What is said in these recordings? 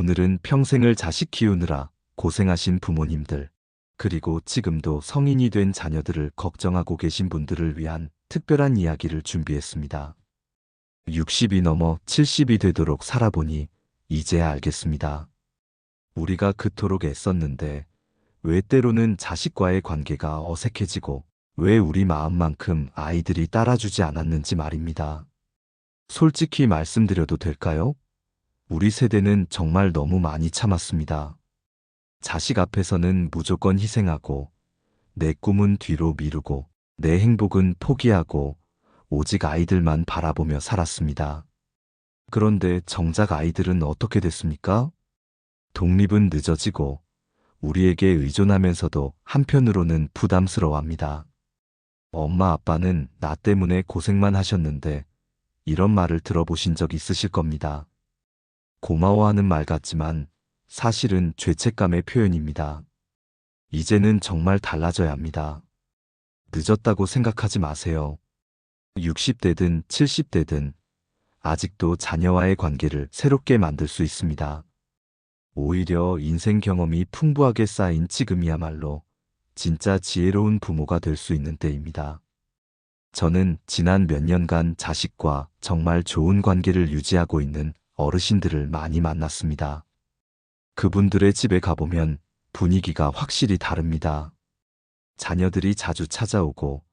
오늘은 평생을 자식 키우느라 고생하신 부모님들, 그리고 지금도 성인이 된 자녀들을 걱정하고 계신 분들을 위한 특별한 이야기를 준비했습니다. 60이 넘어 70이 되도록 살아보니 이제야 알겠습니다. 우리가 그토록 애썼는데 왜 때로는 자식과의 관계가 어색해지고 왜 우리 마음만큼 아이들이 따라주지 않았는지 말입니다. 솔직히 말씀드려도 될까요? 우리 세대는 정말 너무 많이 참았습니다. 자식 앞에서는 무조건 희생하고 내 꿈은 뒤로 미루고 내 행복은 포기하고 오직 아이들만 바라보며 살았습니다. 그런데 정작 아이들은 어떻게 됐습니까? 독립은 늦어지고 우리에게 의존하면서도 한편으로는 부담스러워합니다. 엄마 아빠는 나 때문에 고생만 하셨는데 이런 말을 들어보신 적 있으실 겁니다. 고마워하는 말 같지만 사실은 죄책감의 표현입니다. 이제는 정말 달라져야 합니다. 늦었다고 생각하지 마세요. 60대든 70대든 아직도 자녀와의 관계를 새롭게 만들 수 있습니다. 오히려 인생 경험이 풍부하게 쌓인 지금이야말로 진짜 지혜로운 부모가 될 수 있는 때입니다. 저는 지난 몇 년간 자식과 정말 좋은 관계를 유지하고 있는 어르신들을 많이 만났습니다. 그분들의 집에 가보면 분위기가 확실히 다릅니다. 자녀들이 자주 찾아오고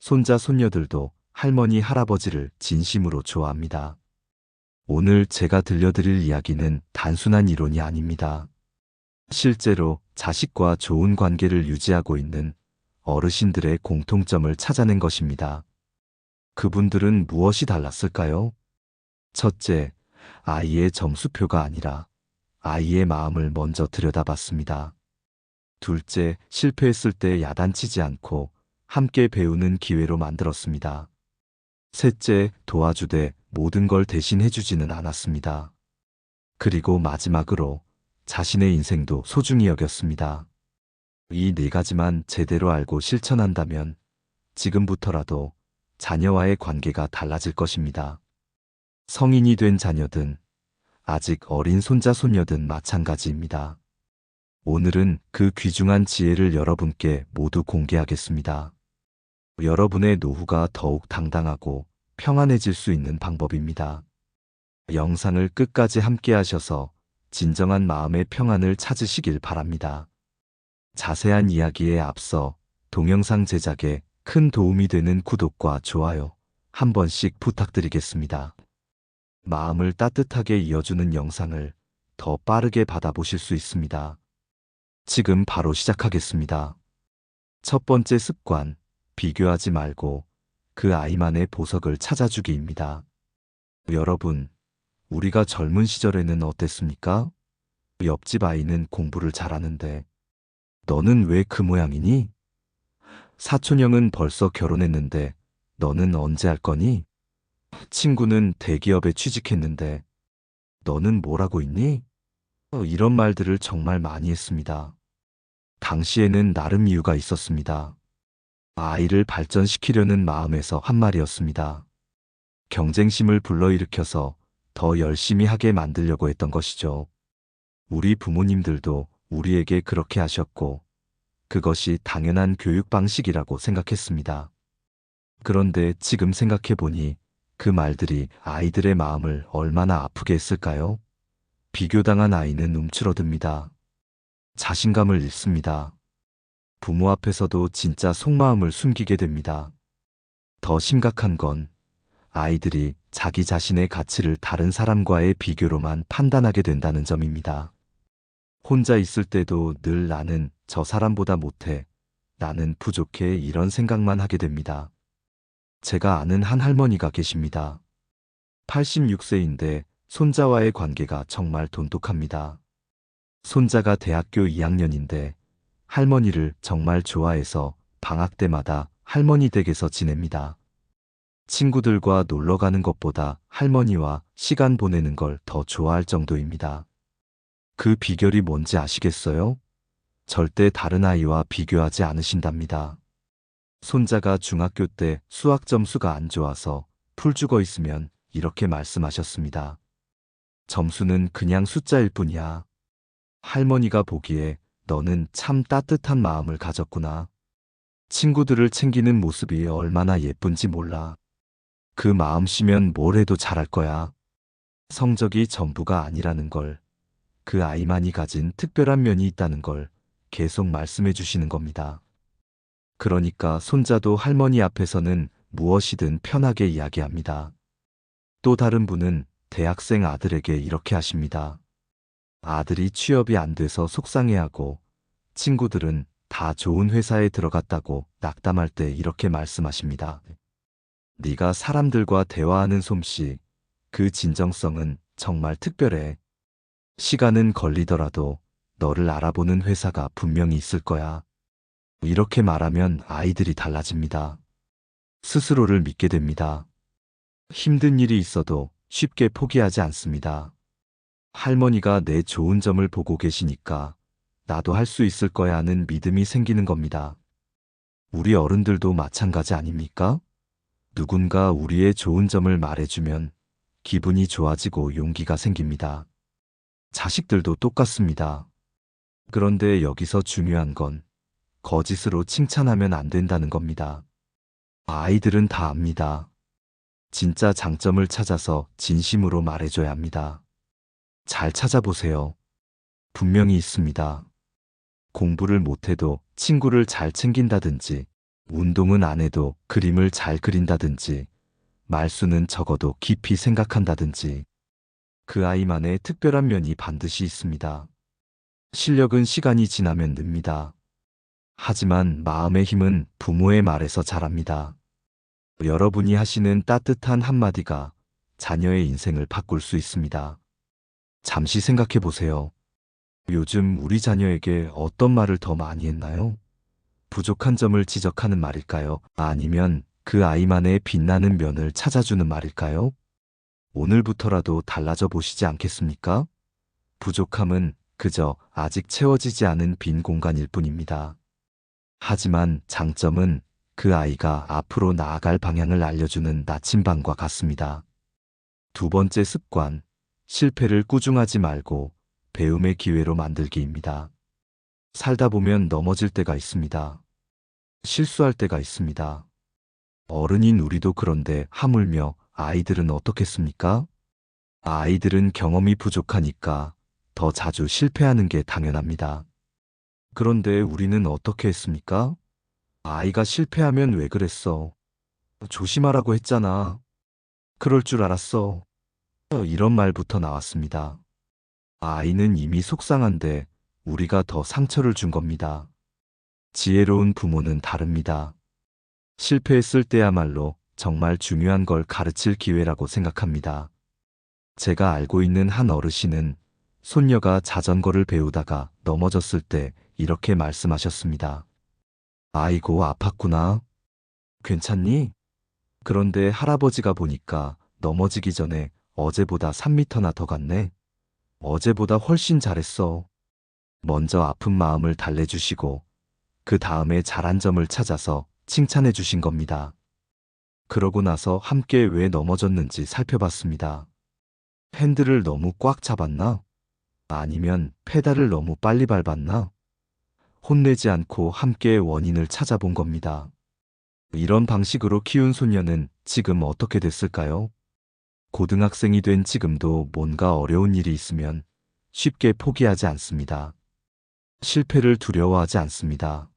손자 손녀들도 할머니 할아버지를 진심으로 좋아합니다. 오늘 제가 들려드릴 이야기는 단순한 이론이 아닙니다. 실제로 자식과 좋은 관계를 유지하고 있는 어르신들의 공통점을 찾아낸 것입니다. 그분들은 무엇이 달랐을까요? 첫째, 아이의 점수표가 아니라 아이의 마음을 먼저 들여다봤습니다. 둘째, 실패했을 때 야단치지 않고 함께 배우는 기회로 만들었습니다. 셋째, 도와주되 모든 걸 대신 해주지는 않았습니다. 그리고 마지막으로 자신의 인생도 소중히 여겼습니다. 이 네 가지만 제대로 알고 실천한다면 지금부터라도 자녀와의 관계가 달라질 것입니다. 성인이 된 자녀든 아직 어린 손자 손녀든 마찬가지입니다. 오늘은 그 귀중한 지혜를 여러분께 모두 공개하겠습니다. 여러분의 노후가 더욱 당당하고 평안해질 수 있는 방법입니다. 영상을 끝까지 함께 하셔서 진정한 마음의 평안을 찾으시길 바랍니다. 자세한 이야기에 앞서 동영상 제작에 큰 도움이 되는 구독과 좋아요 한 번씩 부탁드리겠습니다. 마음을 따뜻하게 이어주는 영상을 더 빠르게 받아보실 수 있습니다. 지금 바로 시작하겠습니다. 첫 번째 습관, 비교하지 말고 그 아이만의 보석을 찾아주기입니다. 여러분, 우리가 젊은 시절에는 어땠습니까? 옆집 아이는 공부를 잘하는데 너는 왜 그 모양이니? 사촌형은 벌써 결혼했는데 너는 언제 할 거니? 친구는 대기업에 취직했는데 너는 뭘 하고 있니? 어, 이런 말들을 정말 많이 했습니다. 당시에는 나름 이유가 있었습니다. 아이를 발전시키려는 마음에서 한 말이었습니다. 경쟁심을 불러일으켜서 더 열심히 하게 만들려고 했던 것이죠. 우리 부모님들도 우리에게 그렇게 하셨고, 그것이 당연한 교육 방식이라고 생각했습니다. 그런데 지금 생각해보니 그 말들이 아이들의 마음을 얼마나 아프게 했을까요? 비교당한 아이는 움츠러듭니다. 자신감을 잃습니다. 부모 앞에서도 진짜 속마음을 숨기게 됩니다. 더 심각한 건 아이들이 자기 자신의 가치를 다른 사람과의 비교로만 판단하게 된다는 점입니다. 혼자 있을 때도 늘 나는 저 사람보다 못해, 나는 부족해 이런 생각만 하게 됩니다. 제가 아는 한 할머니가 계십니다. 86세인데 손자와의 관계가 정말 돈독합니다. 손자가 대학교 2학년인데 할머니를 정말 좋아해서 방학 때마다 할머니 댁에서 지냅니다. 친구들과 놀러 가는 것보다 할머니와 시간 보내는 걸 더 좋아할 정도입니다. 그 비결이 뭔지 아시겠어요? 절대 다른 아이와 비교하지 않으신답니다. 손자가 중학교 때 수학 점수가 안 좋아서 풀 죽어 있으면 이렇게 말씀하셨습니다. 점수는 그냥 숫자일 뿐이야. 할머니가 보기에 너는 참 따뜻한 마음을 가졌구나. 친구들을 챙기는 모습이 얼마나 예쁜지 몰라. 그 마음씨면 뭘 해도 잘할 거야. 성적이 전부가 아니라는 걸, 그 아이만이 가진 특별한 면이 있다는 걸 계속 말씀해 주시는 겁니다. 그러니까 손자도 할머니 앞에서는 무엇이든 편하게 이야기합니다. 또 다른 분은 대학생 아들에게 이렇게 하십니다. 아들이 취업이 안 돼서 속상해하고 친구들은 다 좋은 회사에 들어갔다고 낙담할 때 이렇게 말씀하십니다. 네가 사람들과 대화하는 솜씨, 그 진정성은 정말 특별해. 시간은 걸리더라도 너를 알아보는 회사가 분명히 있을 거야. 이렇게 말하면 아이들이 달라집니다. 스스로를 믿게 됩니다. 힘든 일이 있어도 쉽게 포기하지 않습니다. 할머니가 내 좋은 점을 보고 계시니까 나도 할 수 있을 거야 하는 믿음이 생기는 겁니다. 우리 어른들도 마찬가지 아닙니까? 누군가 우리의 좋은 점을 말해주면 기분이 좋아지고 용기가 생깁니다. 자식들도 똑같습니다. 그런데 여기서 중요한 건 거짓으로 칭찬하면 안 된다는 겁니다. 아이들은 다 압니다. 진짜 장점을 찾아서 진심으로 말해줘야 합니다. 잘 찾아보세요. 분명히 있습니다. 공부를 못해도 친구를 잘 챙긴다든지, 운동은 안 해도 그림을 잘 그린다든지, 말수는 적어도 깊이 생각한다든지, 그 아이만의 특별한 면이 반드시 있습니다. 실력은 시간이 지나면 늡니다. 하지만 마음의 힘은 부모의 말에서 자랍니다. 여러분이 하시는 따뜻한 한마디가 자녀의 인생을 바꿀 수 있습니다. 잠시 생각해 보세요. 요즘 우리 자녀에게 어떤 말을 더 많이 했나요? 부족한 점을 지적하는 말일까요? 아니면 그 아이만의 빛나는 면을 찾아주는 말일까요? 오늘부터라도 달라져 보시지 않겠습니까? 부족함은 그저 아직 채워지지 않은 빈 공간일 뿐입니다. 하지만 장점은 그 아이가 앞으로 나아갈 방향을 알려주는 나침반과 같습니다. 두 번째 습관, 실패를 꾸중하지 말고 배움의 기회로 만들기입니다. 살다 보면 넘어질 때가 있습니다. 실수할 때가 있습니다. 어른인 우리도 그런데 하물며 아이들은 어떻겠습니까? 아이들은 경험이 부족하니까 더 자주 실패하는 게 당연합니다. 그런데 우리는 어떻게 했습니까? 아이가 실패하면 왜 그랬어? 조심하라고 했잖아. 그럴 줄 알았어. 이런 말부터 나왔습니다. 아이는 이미 속상한데 우리가 더 상처를 준 겁니다. 지혜로운 부모는 다릅니다. 실패했을 때야말로 정말 중요한 걸 가르칠 기회라고 생각합니다. 제가 알고 있는 한 어르신은 손녀가 자전거를 배우다가 넘어졌을 때 이렇게 말씀하셨습니다. 아이고, 아팠구나. 괜찮니? 그런데 할아버지가 보니까 넘어지기 전에 어제보다 3미터나 더 갔네. 어제보다 훨씬 잘했어. 먼저 아픈 마음을 달래주시고, 그 다음에 잘한 점을 찾아서 칭찬해 주신 겁니다. 그러고 나서 함께 왜 넘어졌는지 살펴봤습니다. 핸들을 너무 꽉 잡았나? 아니면 페달을 너무 빨리 밟았나? 혼내지 않고 함께 원인을 찾아본 겁니다. 이런 방식으로 키운 소녀는 지금 어떻게 됐을까요? 고등학생이 된 지금도 뭔가 어려운 일이 있으면 쉽게 포기하지 않습니다. 실패를 두려워하지 않습니다.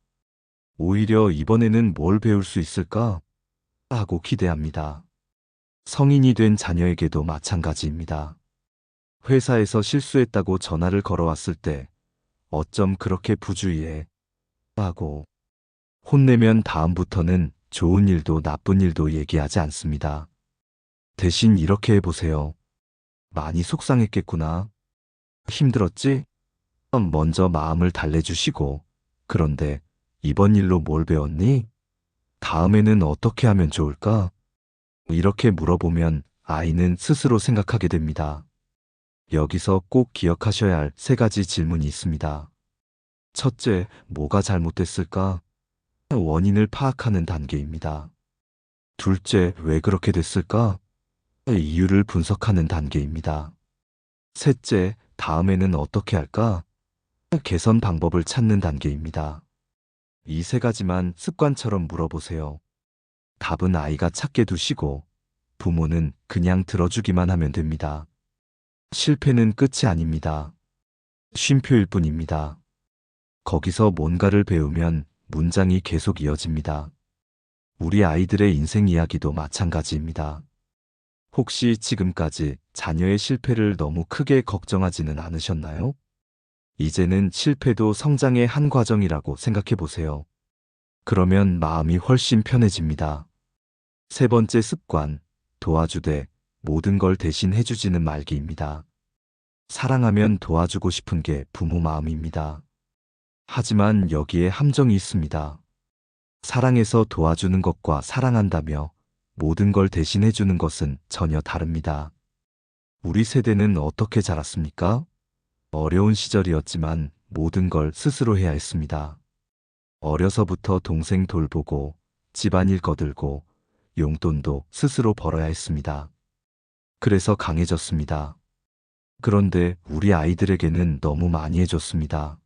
오히려 이번에는 뭘 배울 수 있을까? 하고 기대합니다. 성인이 된 자녀에게도 마찬가지입니다. 회사에서 실수했다고 전화를 걸어왔을 때 어쩜 그렇게 부주의해? 하고 혼내면 다음부터는 좋은 일도 나쁜 일도 얘기하지 않습니다. 대신 이렇게 해보세요. 많이 속상했겠구나. 힘들었지? 먼저 마음을 달래주시고, 그런데 이번 일로 뭘 배웠니? 다음에는 어떻게 하면 좋을까? 이렇게 물어보면 아이는 스스로 생각하게 됩니다. 여기서 꼭 기억하셔야 할 세 가지 질문이 있습니다. 첫째, 뭐가 잘못됐을까? 원인을 파악하는 단계입니다. 둘째, 왜 그렇게 됐을까? 이유를 분석하는 단계입니다. 셋째, 다음에는 어떻게 할까? 개선 방법을 찾는 단계입니다. 이 세 가지만 습관처럼 물어보세요. 답은 아이가 찾게 두시고 부모는 그냥 들어주기만 하면 됩니다. 실패는 끝이 아닙니다. 쉼표일 뿐입니다. 거기서 뭔가를 배우면 문장이 계속 이어집니다. 우리 아이들의 인생 이야기도 마찬가지입니다. 혹시 지금까지 자녀의 실패를 너무 크게 걱정하지는 않으셨나요? 이제는 실패도 성장의 한 과정이라고 생각해 보세요. 그러면 마음이 훨씬 편해집니다. 세 번째 습관, 도와주되 모든 걸 대신 해주지는 말기입니다. 사랑하면 도와주고 싶은 게 부모 마음입니다. 하지만 여기에 함정이 있습니다. 사랑해서 도와주는 것과 사랑한다며 모든 걸 대신해주는 것은 전혀 다릅니다. 우리 세대는 어떻게 자랐습니까? 어려운 시절이었지만 모든 걸 스스로 해야 했습니다. 어려서부터 동생 돌보고 집안일 거들고 용돈도 스스로 벌어야 했습니다. 그래서 강해졌습니다. 그런데 우리 아이들에게는 너무 많이 해줬습니다.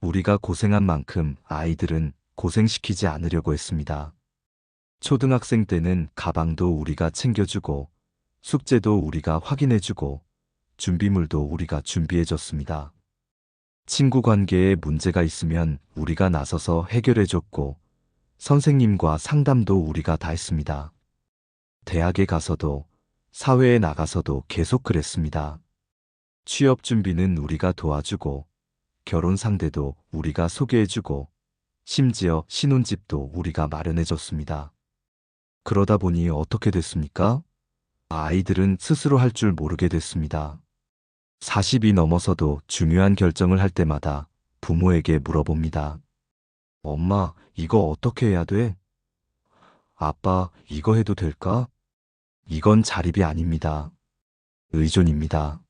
우리가 고생한 만큼 아이들은 고생시키지 않으려고 했습니다. 초등학생 때는 가방도 우리가 챙겨주고 숙제도 우리가 확인해주고 준비물도 우리가 준비해줬습니다. 친구 관계에 문제가 있으면 우리가 나서서 해결해줬고 선생님과 상담도 우리가 다 했습니다. 대학에 가서도 사회에 나가서도 계속 그랬습니다. 취업 준비는 우리가 도와주고 결혼 상대도 우리가 소개해주고 심지어 신혼집도 우리가 마련해줬습니다. 그러다 보니 어떻게 됐습니까? 아이들은 스스로 할 줄 모르게 됐습니다. 40이 넘어서도 중요한 결정을 할 때마다 부모에게 물어봅니다. 엄마, 이거 어떻게 해야 돼? 아빠, 이거 해도 될까? 이건 자립이 아닙니다. 의존입니다.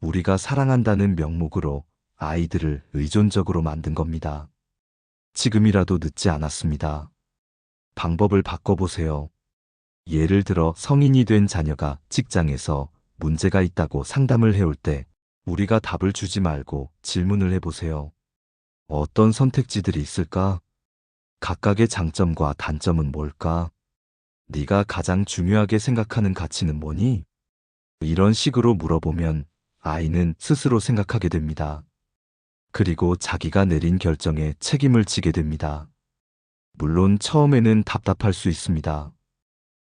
우리가 사랑한다는 명목으로 아이들을 의존적으로 만든 겁니다. 지금이라도 늦지 않았습니다. 방법을 바꿔보세요. 예를 들어 성인이 된 자녀가 직장에서 문제가 있다고 상담을 해올 때 우리가 답을 주지 말고 질문을 해보세요. 어떤 선택지들이 있을까? 각각의 장점과 단점은 뭘까? 네가 가장 중요하게 생각하는 가치는 뭐니? 이런 식으로 물어보면 아이는 스스로 생각하게 됩니다. 그리고 자기가 내린 결정에 책임을 지게 됩니다. 물론 처음에는 답답할 수 있습니다.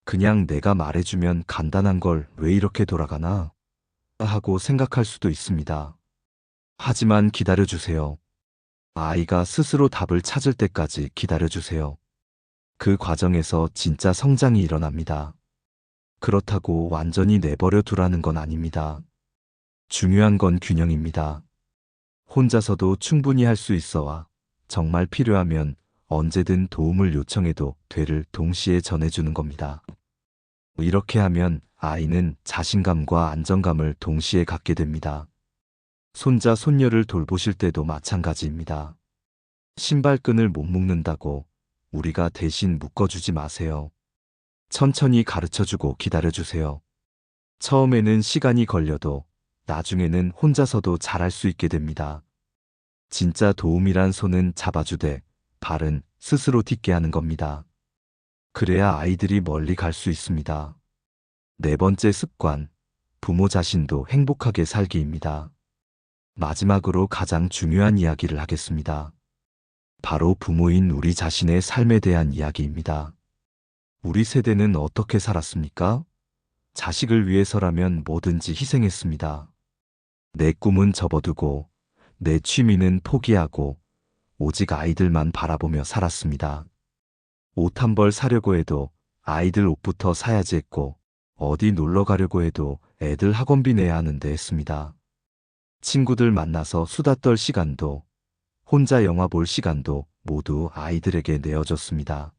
그냥 내가 말해주면 간단한 걸 왜 이렇게 돌아가나? 하고 생각할 수도 있습니다. 하지만 기다려주세요. 아이가 스스로 답을 찾을 때까지 기다려주세요. 그 과정에서 진짜 성장이 일어납니다. 그렇다고 완전히 내버려 두라는 건 아닙니다. 중요한 건 균형입니다. 혼자서도 충분히 할 수 있어와 정말 필요하면 언제든 도움을 요청해도 되를 동시에 전해주는 겁니다. 이렇게 하면 아이는 자신감과 안정감을 동시에 갖게 됩니다. 손자, 손녀를 돌보실 때도 마찬가지입니다. 신발끈을 못 묶는다고 우리가 대신 묶어주지 마세요. 천천히 가르쳐주고 기다려주세요. 처음에는 시간이 걸려도 나중에는 혼자서도 잘할 수 있게 됩니다. 진짜 도움이란 손은 잡아주되 발은 스스로 딛게 하는 겁니다. 그래야 아이들이 멀리 갈 수 있습니다. 네 번째 습관, 부모 자신도 행복하게 살기입니다. 마지막으로 가장 중요한 이야기를 하겠습니다. 바로 부모인 우리 자신의 삶에 대한 이야기입니다. 우리 세대는 어떻게 살았습니까? 자식을 위해서라면 뭐든지 희생했습니다. 내 꿈은 접어두고 내 취미는 포기하고 오직 아이들만 바라보며 살았습니다. 옷 한 벌 사려고 해도 아이들 옷부터 사야지 했고 어디 놀러 가려고 해도 애들 학원비 내야 하는데 했습니다. 친구들 만나서 수다 떨 시간도 혼자 영화 볼 시간도 모두 아이들에게 내어줬습니다.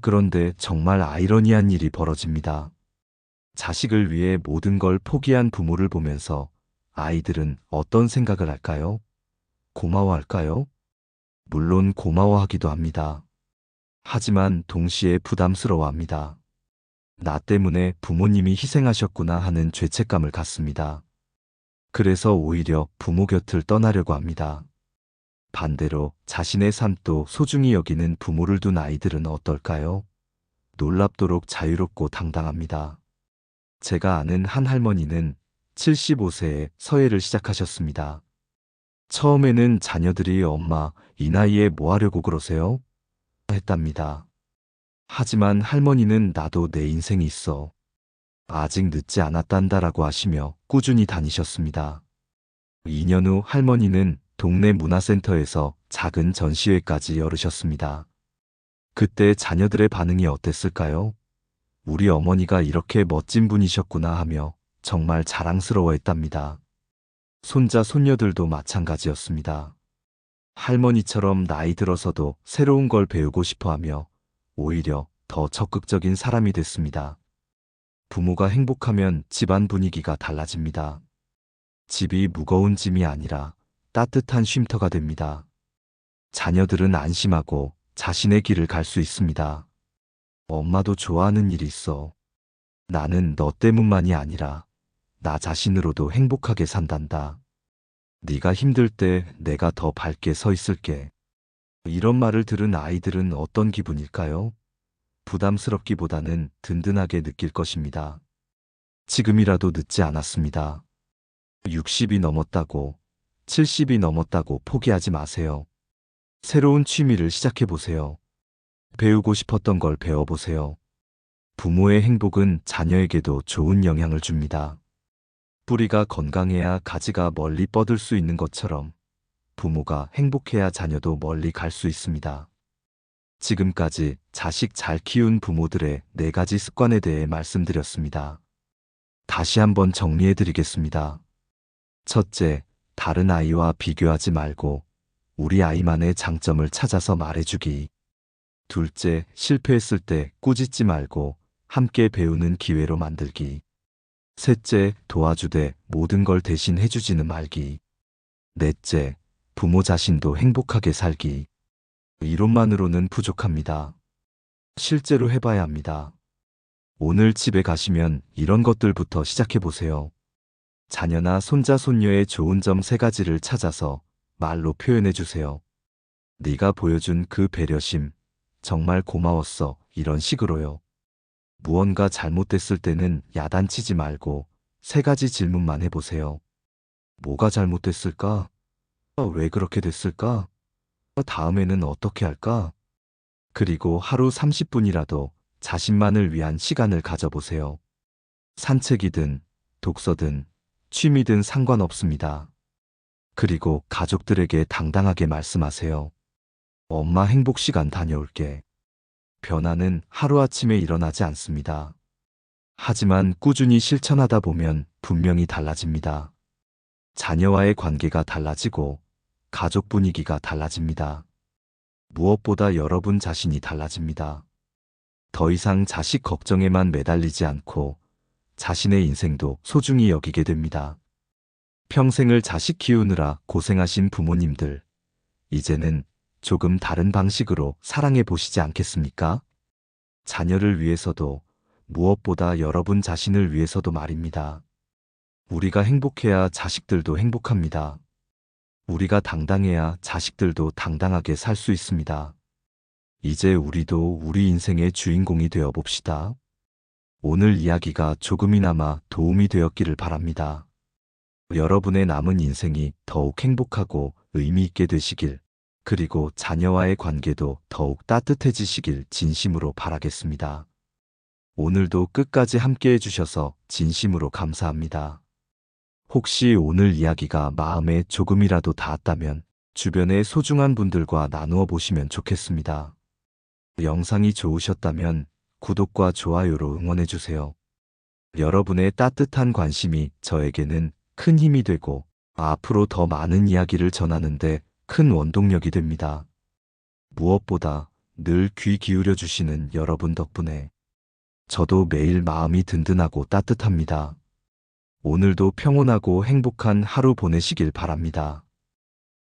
그런데 정말 아이러니한 일이 벌어집니다. 자식을 위해 모든 걸 포기한 부모를 보면서 아이들은 어떤 생각을 할까요? 고마워할까요? 물론 고마워하기도 합니다. 하지만 동시에 부담스러워합니다. 나 때문에 부모님이 희생하셨구나 하는 죄책감을 갖습니다. 그래서 오히려 부모 곁을 떠나려고 합니다. 반대로 자신의 삶도 소중히 여기는 부모를 둔 아이들은 어떨까요? 놀랍도록 자유롭고 당당합니다. 제가 아는 한 할머니는 75세에 서예를 시작하셨습니다. 처음에는 자녀들이 엄마, 이 나이에 뭐 하려고 그러세요? 했답니다. 하지만 할머니는 나도 내 인생이 있어. 아직 늦지 않았단다라고 하시며 꾸준히 다니셨습니다. 2년 후 할머니는 동네 문화센터에서 작은 전시회까지 열으셨습니다. 그때 자녀들의 반응이 어땠을까요? 우리 어머니가 이렇게 멋진 분이셨구나 하며 정말 자랑스러워했답니다. 손자, 손녀들도 마찬가지였습니다. 할머니처럼 나이 들어서도 새로운 걸 배우고 싶어 하며 오히려 더 적극적인 사람이 됐습니다. 부모가 행복하면 집안 분위기가 달라집니다. 집이 무거운 짐이 아니라 따뜻한 쉼터가 됩니다. 자녀들은 안심하고 자신의 길을 갈 수 있습니다. 엄마도 좋아하는 일이 있어. 나는 너 때문만이 아니라 나 자신으로도 행복하게 산단다. 네가 힘들 때 내가 더 밝게 서 있을게. 이런 말을 들은 아이들은 어떤 기분일까요? 부담스럽기보다는 든든하게 느낄 것입니다. 지금이라도 늦지 않았습니다. 60이 넘었다고, 70이 넘었다고 포기하지 마세요. 새로운 취미를 시작해 보세요. 배우고 싶었던 걸 배워보세요. 부모의 행복은 자녀에게도 좋은 영향을 줍니다. 뿌리가 건강해야 가지가 멀리 뻗을 수 있는 것처럼 부모가 행복해야 자녀도 멀리 갈 수 있습니다. 지금까지 자식 잘 키운 부모들의 네 가지 습관에 대해 말씀드렸습니다. 다시 한번 정리해 드리겠습니다. 첫째, 다른 아이와 비교하지 말고 우리 아이만의 장점을 찾아서 말해주기. 둘째, 실패했을 때 꾸짖지 말고 함께 배우는 기회로 만들기. 셋째, 도와주되 모든 걸 대신 해주지는 말기. 넷째, 부모 자신도 행복하게 살기. 이론만으로는 부족합니다. 실제로 해봐야 합니다. 오늘 집에 가시면 이런 것들부터 시작해 보세요. 자녀나 손자 손녀의 좋은 점 세 가지를 찾아서 말로 표현해 주세요. 네가 보여준 그 배려심 정말 고마웠어. 이런 식으로요. 무언가 잘못됐을 때는 야단치지 말고 세 가지 질문만 해보세요. 뭐가 잘못됐을까? 왜 그렇게 됐을까? 다음에는 어떻게 할까? 그리고 하루 30분이라도 자신만을 위한 시간을 가져보세요. 산책이든 독서든 취미든 상관없습니다. 그리고 가족들에게 당당하게 말씀하세요. 엄마 행복 시간 다녀올게. 변화는 하루아침에 일어나지 않습니다. 하지만 꾸준히 실천하다 보면 분명히 달라집니다. 자녀와의 관계가 달라지고 가족 분위기가 달라집니다. 무엇보다 여러분 자신이 달라집니다. 더 이상 자식 걱정에만 매달리지 않고 자신의 인생도 소중히 여기게 됩니다. 평생을 자식 키우느라 고생하신 부모님들, 이제는 조금 다른 방식으로 사랑해 보시지 않겠습니까? 자녀를 위해서도 무엇보다 여러분 자신을 위해서도 말입니다. 우리가 행복해야 자식들도 행복합니다. 우리가 당당해야 자식들도 당당하게 살 수 있습니다. 이제 우리도 우리 인생의 주인공이 되어 봅시다. 오늘 이야기가 조금이나마 도움이 되었기를 바랍니다. 여러분의 남은 인생이 더욱 행복하고 의미 있게 되시길, 그리고 자녀와의 관계도 더욱 따뜻해지시길 진심으로 바라겠습니다. 오늘도 끝까지 함께 해주셔서 진심으로 감사합니다. 혹시 오늘 이야기가 마음에 조금이라도 닿았다면 주변의 소중한 분들과 나누어 보시면 좋겠습니다. 영상이 좋으셨다면 구독과 좋아요로 응원해주세요. 여러분의 따뜻한 관심이 저에게는 큰 힘이 되고 앞으로 더 많은 이야기를 전하는데 큰 원동력이 됩니다. 무엇보다 늘 귀 기울여 주시는 여러분 덕분에 저도 매일 마음이 든든하고 따뜻합니다. 오늘도 평온하고 행복한 하루 보내시길 바랍니다.